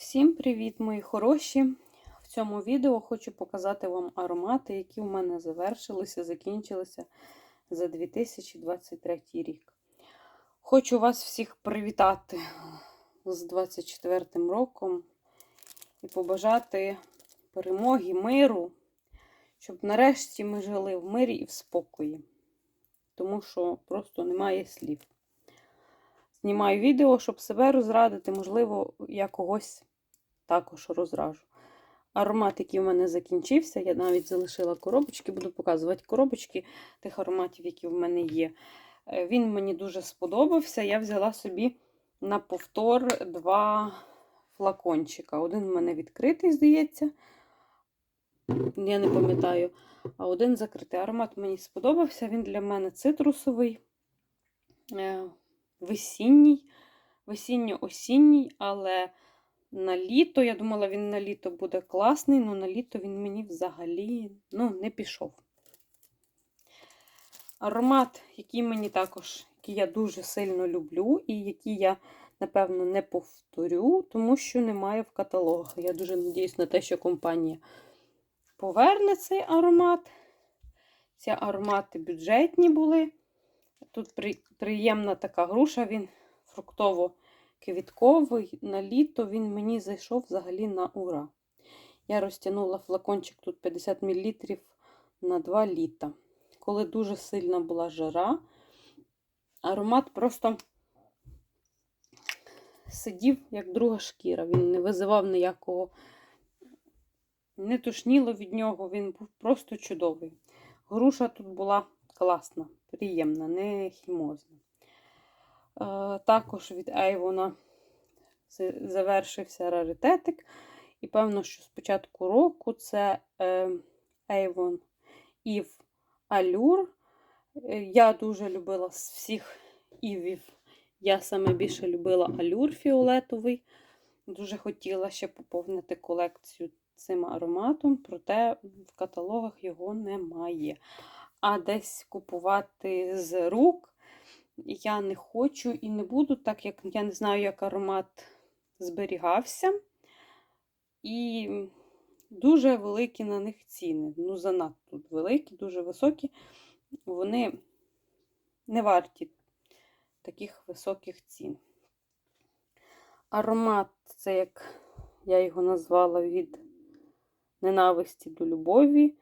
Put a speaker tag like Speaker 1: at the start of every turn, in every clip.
Speaker 1: Всім привіт, мої хороші! В цьому відео хочу показати вам аромати, які в мене завершилися, закінчилися за 2023 рік. Хочу вас всіх привітати з 24 роком і побажати перемоги, миру, щоб нарешті ми жили в мирі і в спокої, тому що просто немає слів. Знімаю відео, щоб себе розрадити, можливо, я когось також розражу. Аромат, який в мене закінчився, я навіть залишила коробочки, буду показувати коробочки тих ароматів, які в мене є. Е, Він мені дуже сподобався. Я взяла собі на повтор два флакончика. Один в мене відкритий, здається. Я не пам'ятаю. А один закритий. Аромат мені сподобався. Він для мене цитрусовий, е, весінній, весінньо-осінній, але на літо. Я думала, він на літо буде класний, але на літо він мені взагалі ну, не пішов. Аромат, який мені також, який я дуже сильно люблю, і який я, напевно, не повторю, тому що немає в каталогах. Я дуже надіюсь на те, що компанія поверне цей аромат. Ці аромати бюджетні були. Тут приємна така груша, він фруктово квітковий на літо він мені зайшов взагалі на ура. Я розтягнула флакончик тут 50 мл на 2 літа. Коли дуже сильна була жара, аромат просто сидів, як друга шкіра. Він не визивав ніякого, не тушніло від нього, він був просто чудовий. Груша тут була класна, приємна, не хімозна. Також від Ейвона завершився раритетик. І певно, що з початку року це Avon Eve Allure. Я дуже любила з всіх івів. Я саме більше любила алюр фіолетовий. Дуже хотіла ще поповнити колекцію цим ароматом, проте в каталогах його немає. А десь купувати з рук я не хочу і не буду, так як я не знаю, як аромат зберігався. І дуже великі на них ціни. Ну, занадто великі, дуже високі. Вони не варті таких високих цін. Аромат це, як я його назвала, від ненависті до любові.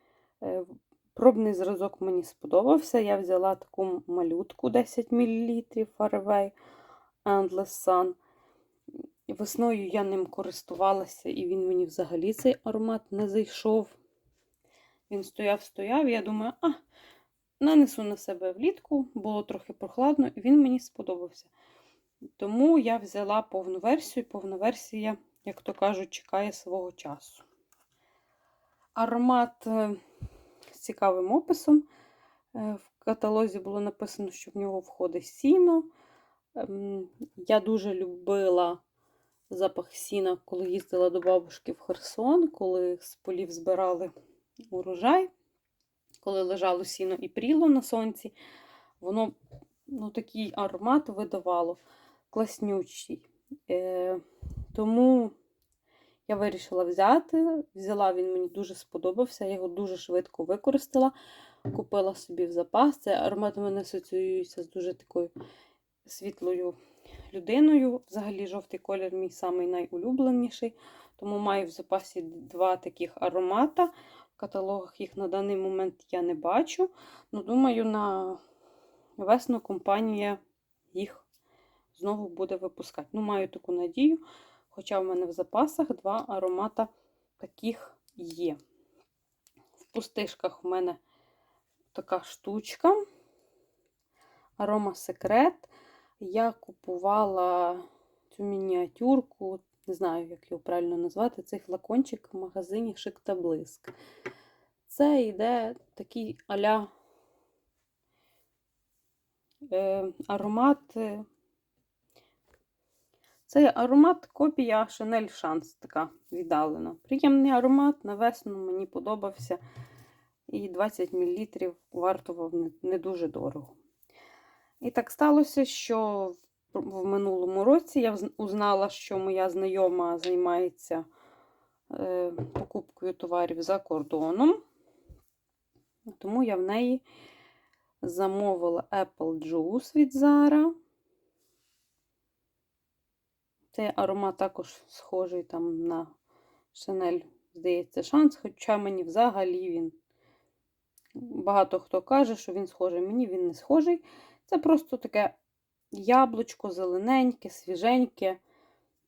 Speaker 1: Пробний зразок мені сподобався. Я взяла таку малютку 10 мл Fairway Endless Sun. Весною я ним користувалася, і він мені взагалі цей аромат не зайшов. Він стояв-стояв, я думаю, а, нанесу на себе влітку, було трохи прохладно, і він мені сподобався. Тому я взяла повну версію, повна версія, як то кажуть, чекає свого часу. Аромат з цікавим описом. В каталозі було написано, що в нього входить сіно. Я дуже любила запах сіна, коли їздила до бабушки в Херсон, коли з полів збирали урожай, коли лежало сіно і пріло на сонці. Воно ну, такий аромат видавало класнючий. Е, Тому я вирішила взяти. Взяла, він мені дуже сподобався, я його дуже швидко використала. Купила собі в запас. Цей аромат у мене асоціюється з дуже такою світлою людиною. Взагалі, жовтий колір мій самий найулюбленіший. Тому маю в запасі два таких аромата. В каталогах їх на даний момент я не бачу. Ну, думаю, на весну компанія їх знову буде випускати. Ну, маю таку надію. Хоча в мене в запасах два аромата таких є. В пустишках у мене така штучка. Арома секрет. Я купувала цю мініатюрку, не знаю, як його правильно назвати, цей флакончик в магазині Шик та Блиск. Це йде такий аля е, аромат. Це аромат копія Chance, така віддалена. Приємний аромат, на весну мені подобався. І 20 мл вартував не дуже дорого. І так сталося, що в минулому році я узнала, що моя знайома займається е, покупкою товарів за кордоном. Тому я в неї замовила Apple Juice від Zara. Цей аромат також схожий там на Chanel, здається, шанс, хоча мені взагалі він. Багато хто каже, що він схожий. Мені він не схожий. Це просто таке яблучко, зелененьке, свіженьке.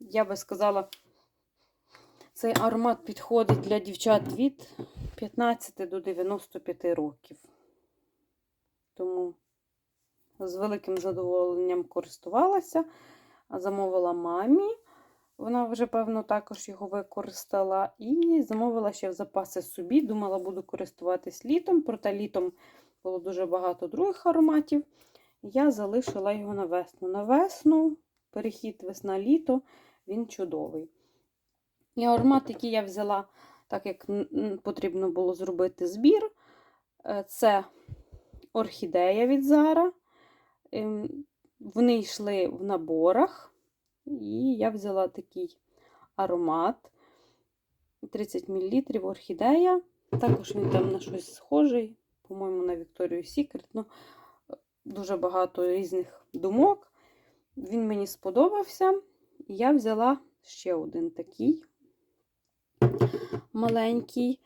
Speaker 1: Я би сказала, цей аромат підходить для дівчат від 15 до 95 років. Тому з великим задоволенням користувалася, замовила мамі. Вона вже, певно, також його використала. І замовила ще в запаси собі. Думала, буду користуватись літом, проте літом було дуже багато других ароматів. Я залишила його на весну. На весну, перехід весна-літо, він чудовий. І аромат, який я взяла, так як потрібно було зробити збір, е, це орхідея від Зара. Вони йшли в наборах. І я взяла такий аромат 30 мл орхідея. Також він там на щось схожий, по-моєму, на Victoria's Secret. Ну, дуже багато різних думок. Він мені сподобався. І я взяла ще один такий маленький.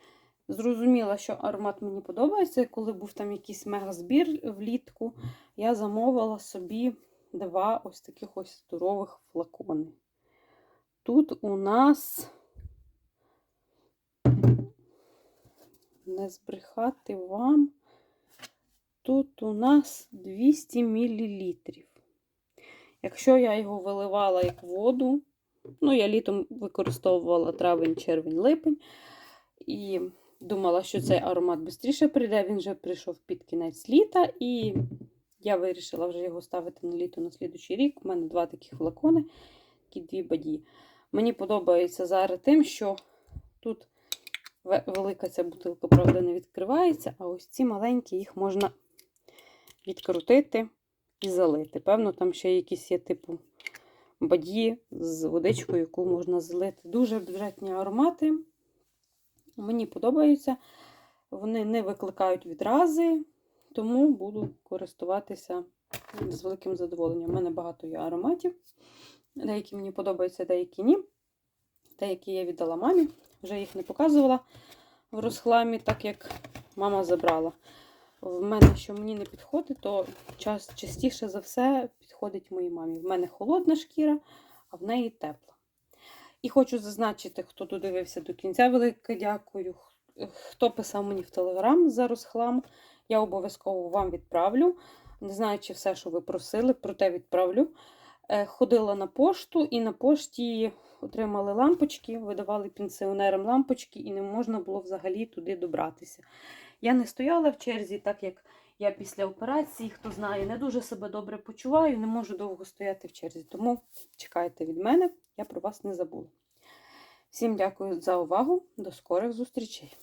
Speaker 1: Зрозуміла, що аромат мені подобається. Коли був там якийсь мегазбір влітку, я замовила собі два ось таких ось здорових флакони. Тут у нас не збрехати вам. Тут у нас 200 мл. Якщо я його виливала як воду, ну, я літом використовувала травень, червень, липень. І думала, що цей аромат швидше прийде. Він вже прийшов під кінець літа. І я вирішила вже його ставити на літо на слідучий рік. У мене два таких флакони, такі дві баді. Мені подобається зараз тим, що тут велика ця бутилка, правда, не відкривається, а ось ці маленькі їх можна відкрутити і залити. Певно, там ще якісь є типу бадьї з водичкою, яку можна залити. Дуже бюджетні аромати. Мені подобаються. Вони не викликають відрази, тому буду користуватися з великим задоволенням. У мене багато є ароматів. Деякі мені подобаються, деякі ні. Деякі я віддала мамі, вже їх не показувала в розхламі, так як мама забрала. В мене, що мені не підходить, то час, частіше за все підходить моїй мамі. В мене холодна шкіра, а в неї тепла. І хочу зазначити, хто додивився до кінця, велике дякую. Хто писав мені в Телеграм за розхлам, я обов'язково вам відправлю. Не знаю, чи все, що ви просили, проте відправлю. Е, Ходила на пошту і на пошті отримали лампочки, видавали пенсіонерам лампочки, і не можна було взагалі туди добратися. Я не стояла в черзі, так як я після операції, хто знає, не дуже себе добре почуваю, не можу довго стояти в черзі. Тому чекайте від мене, я про вас не забула. Всім дякую за увагу. До скорих зустрічей!